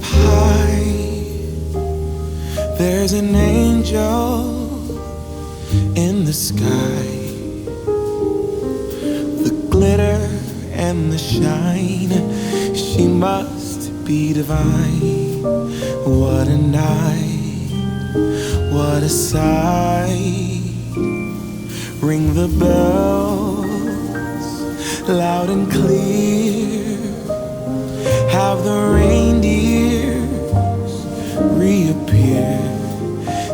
Up high, there's an angel in the sky. The glitter and the shine, she must be divine. What a night, what a sight. Ring the bells loud and clear. Have the reindeers reappear.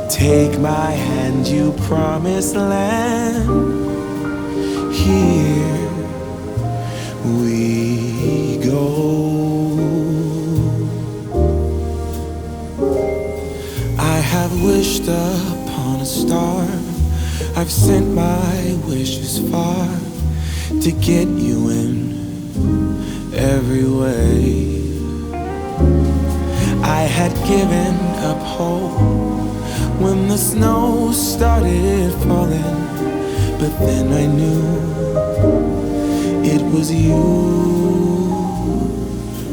Take my hand, you promised land. Here we go. I have wished upon a star. I've sent my wishes far to get you in every way. I had given up hope when the snow started falling, but then I knew it was you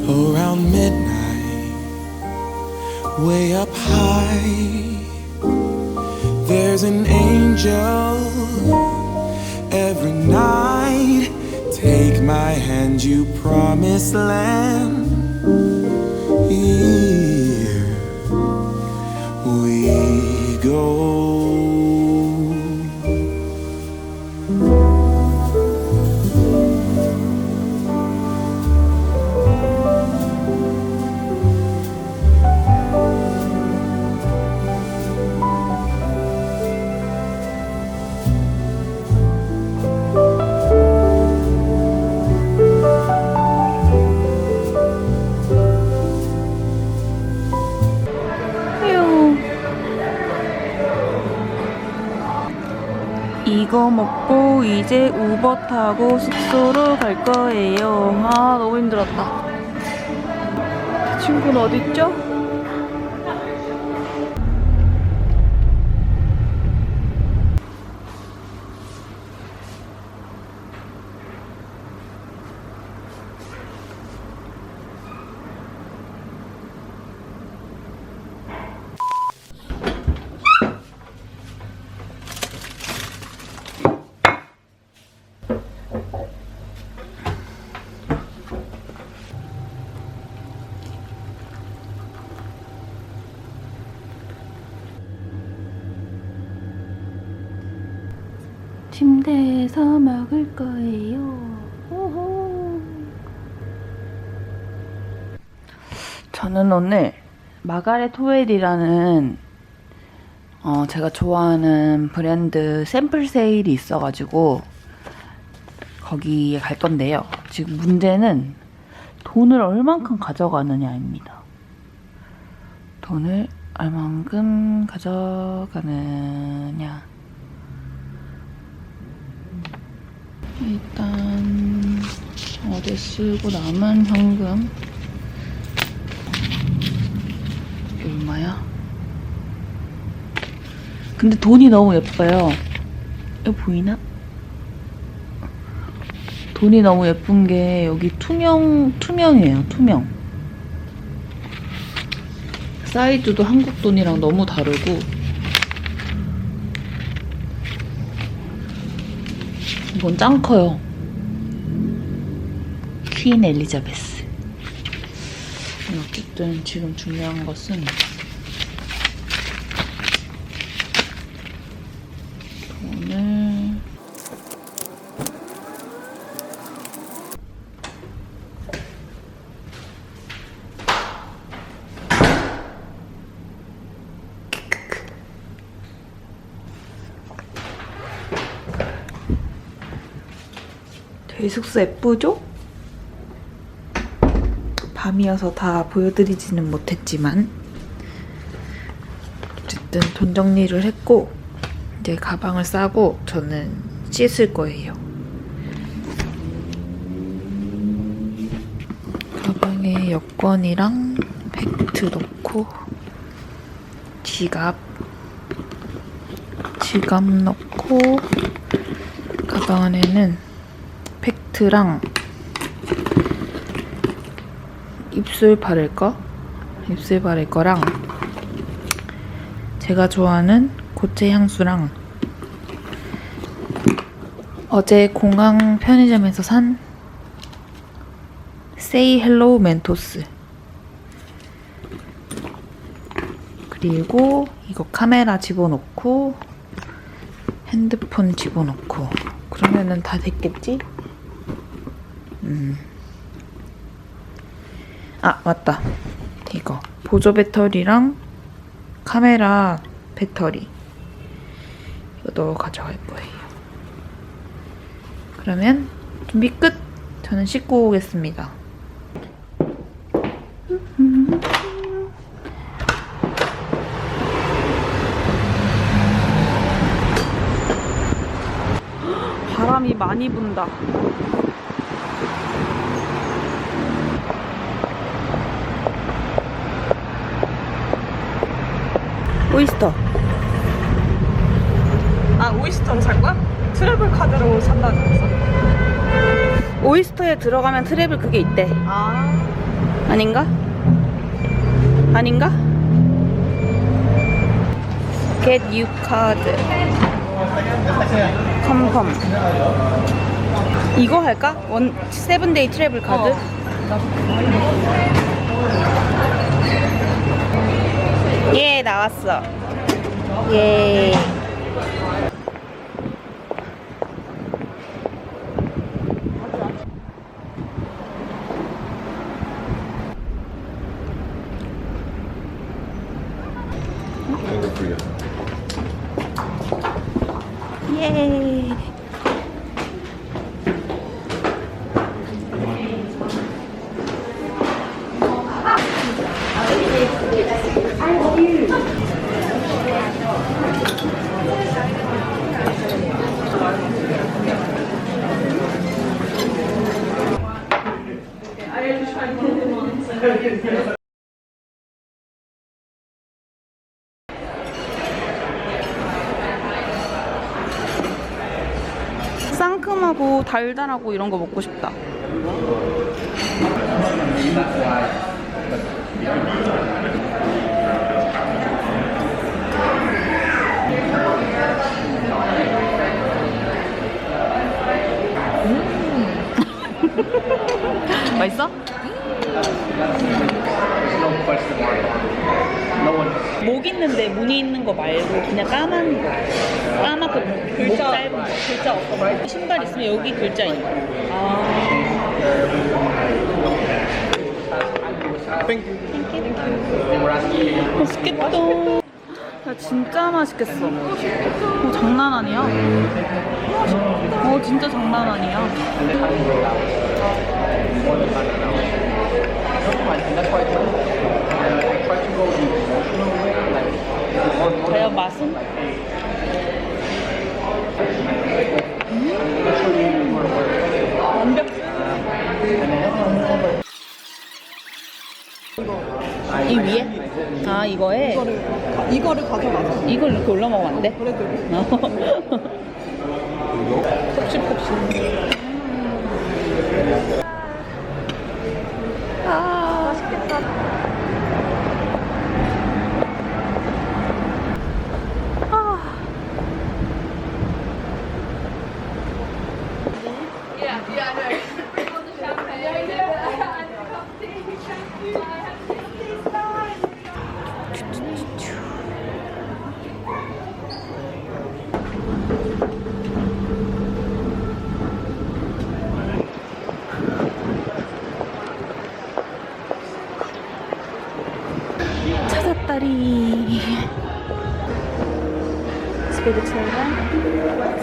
around midnight, way up high. There's an angel every night. Take my hand, you promised land. 이거 먹고 이제 우버 타고 숙소로 갈 거예요. 아 너무 힘들었다. 친구는 어딨죠? 침대에서 먹을 거예요. 우후. 저는 오늘 마가렛 호웰이라는 어, 제가 좋아하는 브랜드 샘플 세일이 있어가지고 거기에 갈 건데요. 지금 문제는 돈을 얼만큼 가져가느냐입니다. 돈을 얼만큼 가져가느냐. 일단 어제 쓰고 남은 현금 얼마야? 근데 돈이 너무 예뻐요. 이거 보이나? 돈이 너무 예쁜 게 여기 투명 투명이에요. 투명. 사이즈도 한국 돈이랑 너무 다르고 이건 짱 커요. 퀸 엘리자베스. 어쨌든 지금 중요한 것은 돈을 저희 숙소 예쁘죠? 밤이어서 다 보여드리지는 못했지만 어쨌든 돈 정리를 했고 이제 가방을 싸고 저는 씻을 거예요. 가방에 여권이랑 팩트 넣고 지갑 지갑 넣고 가방 안에는 팩트랑 입술 바를까? 입술 바를 거랑 제가 좋아하는 고체 향수랑 어제 공항 편의점에서 산 세이 헬로우 멘토스 그리고 이거 카메라 집어넣고 핸드폰 집어넣고 그러면은 다 됐겠지? 음. 아 맞다. 이거. 보조 배터리랑 카메라 배터리. 이것도 가져갈 거예요. 그러면 준비 끝! 저는 씻고 오겠습니다. 바람이 많이 분다 오이스터 아 오이스터로 살 거야? 트래블 카드로 산다는 거였어. 오이스터에 들어가면 트래블 그게 있대 아 아닌가? 아닌가? Get you card 컴컴 이거 할까? 원 세븐데이 트래블 카드? 어. 예 나왔어 예 예. 달달하고 이런 거 먹고 싶다. 음. 맛있어? 목 있는데 무늬 있는 거 말고 그냥 까만 거. 까맣고 목 글자 짧은 거. 글자 없어 말. 신발 있으면 여기 글자 있는 거. 맛있겠다. 야, 진짜 맛있겠어. 어, 장난 아니야. 어, 진짜 장난 아니야. 과연 맛은? 이 위에? 아 이거에 이거를 가져가자. 이걸 이렇게 올려 먹으면 안 돼? 그래도 폭신폭신. 찾았다리. 스피드 체인가?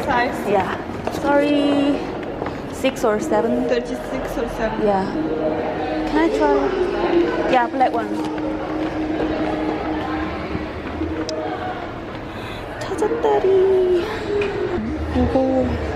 size Yeah. Sorry. Six or seven? 36 or 7. Yeah. Can I try? Yeah, black one. 찾았다리. 무거워.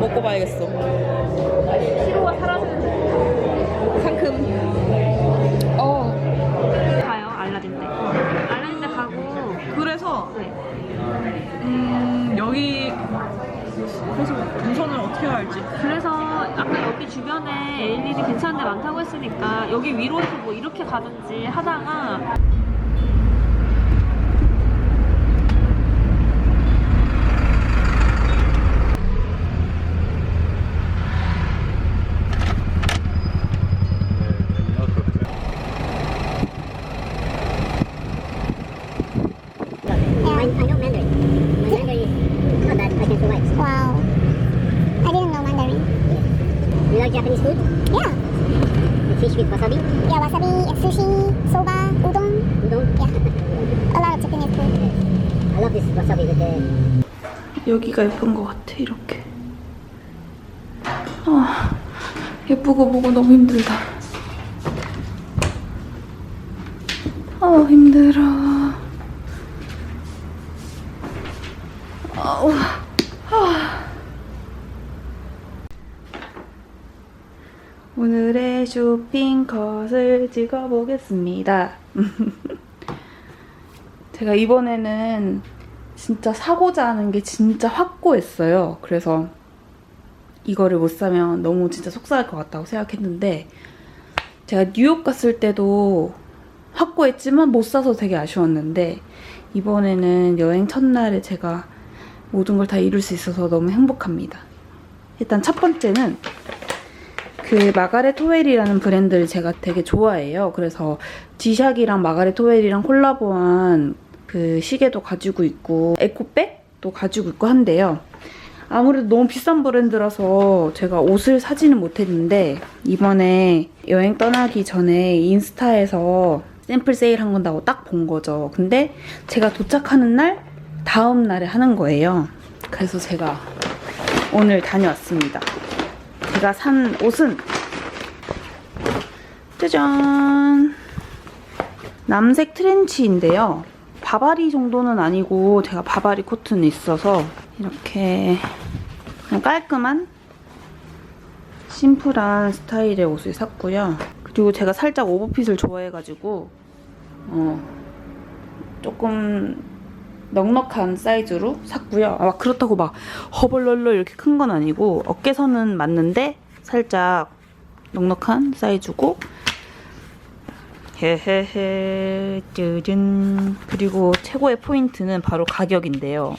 먹고 봐야겠어. 피로가 사라지는 상큼. 어. 가요 알라딘 때 알라딘 때 가고 그래서 네. 음 여기 그래서 동선을 어떻게 할지. 그래서 아까 여기 주변에 에일리이 괜찮은 데 많다고 했으니까 여기 위로서 뭐 이렇게 가든지 하다가 Japanese food? Yeah. The fish with wasabi? Yeah, wasabi, sushi, soba, udon. Udon? Yeah. A lot of Japanese food. I love this wasabi with the 여기가 예쁜 것 같아 이렇게. 아 예쁘고 보고 너무 힘들다. 아 힘들어. 아우. 아. 오늘의 쇼핑 컷을 찍어보겠습니다. 제가 이번에는 진짜 사고자 하는 게 진짜 확고했어요. 그래서 이거를 못 사면 너무 진짜 속상할 것 같다고 생각했는데 제가 뉴욕 갔을 때도 확고했지만 못 사서 되게 아쉬웠는데 이번에는 여행 첫날에 제가 모든 걸 다 이룰 수 있어서 너무 행복합니다. 일단 첫 번째는 그 마가렛 호웰이라는 브랜드를 제가 되게 좋아해요. 그래서 지샥이랑 마가렛 호웰이랑 콜라보한 그 시계도 가지고 있고 에코백도 가지고 있고 한데요. 아무래도 너무 비싼 브랜드라서 제가 옷을 사지는 못했는데 이번에 여행 떠나기 전에 인스타에서 샘플 세일 한 건다고 딱 본 거죠. 근데 제가 도착하는 날 다음 날에 하는 거예요. 그래서 제가 오늘 다녀왔습니다. 제가 산 옷은 짜잔 남색 트렌치인데요. 바바리 정도는 아니고 제가 바바리 코트는 있어서 이렇게 깔끔한 심플한 스타일의 옷을 샀고요. 그리고 제가 살짝 오버핏을 좋아해가지고 어, 조금 넉넉한 사이즈로 샀고요. 아, 막 그렇다고 막 허벌롤롤 이렇게 큰 건 아니고 어깨선은 맞는데 살짝 넉넉한 사이즈고 헤헤헤 쯔든 그리고 최고의 포인트는 바로 가격인데요.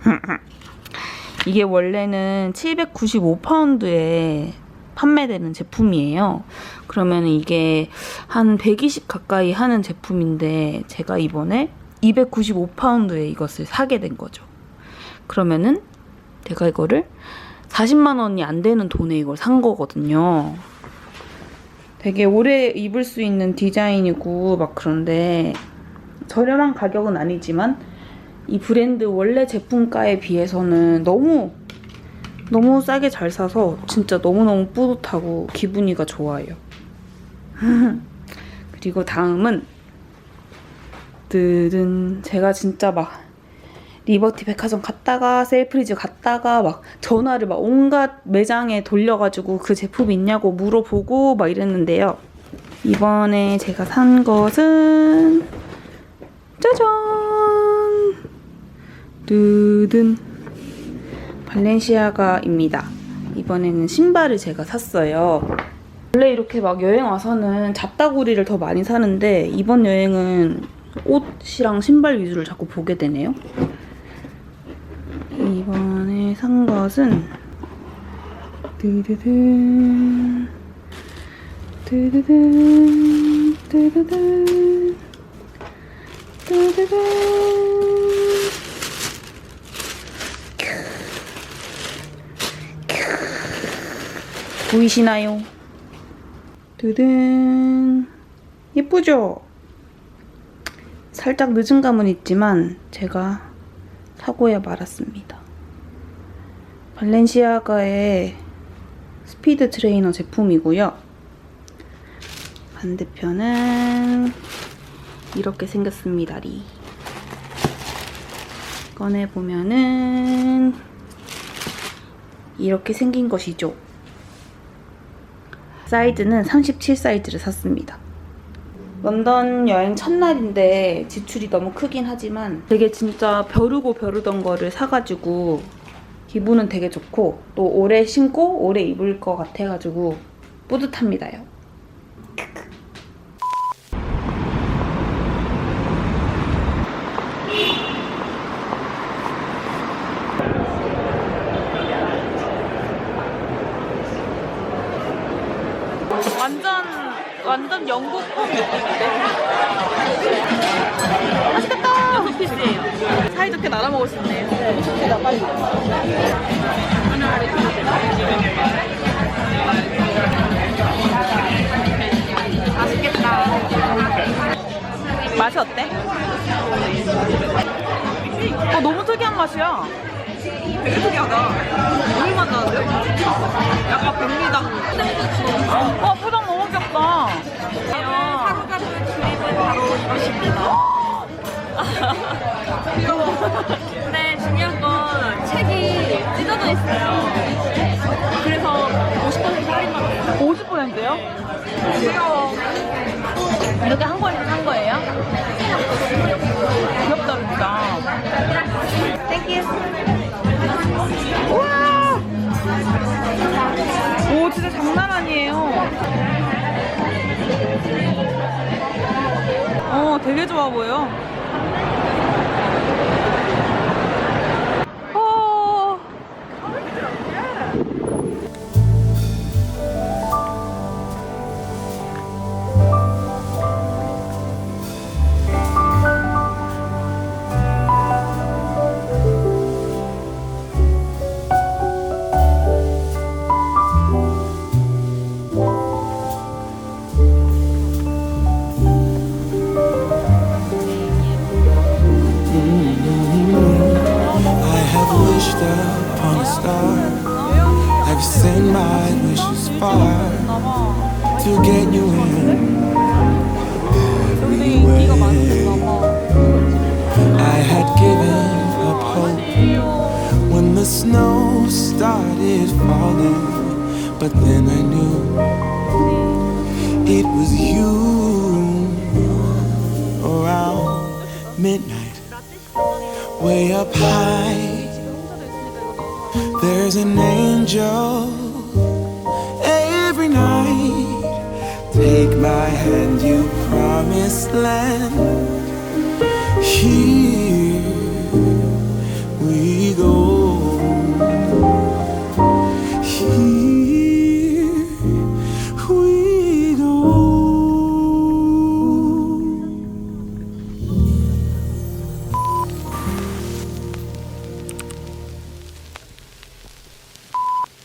이게 원래는 795파운드에 판매되는 제품이에요. 그러면 이게 한 120 가까이 하는 제품인데 제가 이번에 295파운드에 이것을 사게 된 거죠. 그러면은 제가 이거를 40만 원이 안 되는 돈에 이걸 산 거거든요. 되게 오래 입을 수 있는 디자인이고 막 그런데 저렴한 가격은 아니지만 이 브랜드 원래 제품가에 비해서는 너무 너무 싸게 잘 사서 진짜 너무너무 뿌듯하고 기분이가 좋아요. 그리고 다음은 뜨든 제가 진짜 막 리버티 백화점 갔다가 셀프리즈 갔다가 막 전화를 막 온갖 매장에 돌려가지고 그 제품 있냐고 물어보고 막 이랬는데요. 이번에 제가 산 것은 짜잔 뜨든 발렌시아가입니다. 이번에는 신발을 제가 샀어요. 원래 이렇게 막 여행 와서는 잡다구리를 더 많이 사는데 이번 여행은 옷이랑 신발 위주를 자꾸 보게 되네요. 이번에 산 것은 뜨드든 뜨드든 뜨드든 뜨드든 보이시나요? 뜨든 예쁘죠? 살짝 늦은 감은 있지만 제가 사고에 말았습니다. 발렌시아가의 스피드 트레이너 제품이고요. 반대편은 이렇게 생겼습니다. 리. 꺼내 보면은 이렇게 생긴 것이죠. 사이즈는 37 사이즈를 샀습니다. 런던 여행 첫날인데 지출이 너무 크긴 하지만 되게 진짜 벼르고 벼르던 거를 사가지고 기분은 되게 좋고 또 오래 신고 오래 입을 것 같아가지고 뿌듯합니다요. 완전 완전 영국 느낌인데. 맛있겠다. 여섯 피스예요. 사이좋게 나눠 먹을 수 있네요. 네, 좋겠다 빨리. 맛있겠다. 맛이 어때? 어 너무 특이한 맛이야. 되게 특이하다. 너무 맛 나는데? 약간 백미당. 너무 귀엽다. 사로잡은 주입은 바로 이것입니다. 근데 중요한 건 책이 찢어져 있어요. 그래서 50% 할인받았어요. 50%요? 귀여워. 이렇게 한 권에서 산 거예요? 귀엽다 진짜. 땡큐. 좋아 보여. 어. Far to get you in. I had given up hope when the snow started falling, but then I knew it was you around midnight. Way up high, there's an angel my hand, you promised land. He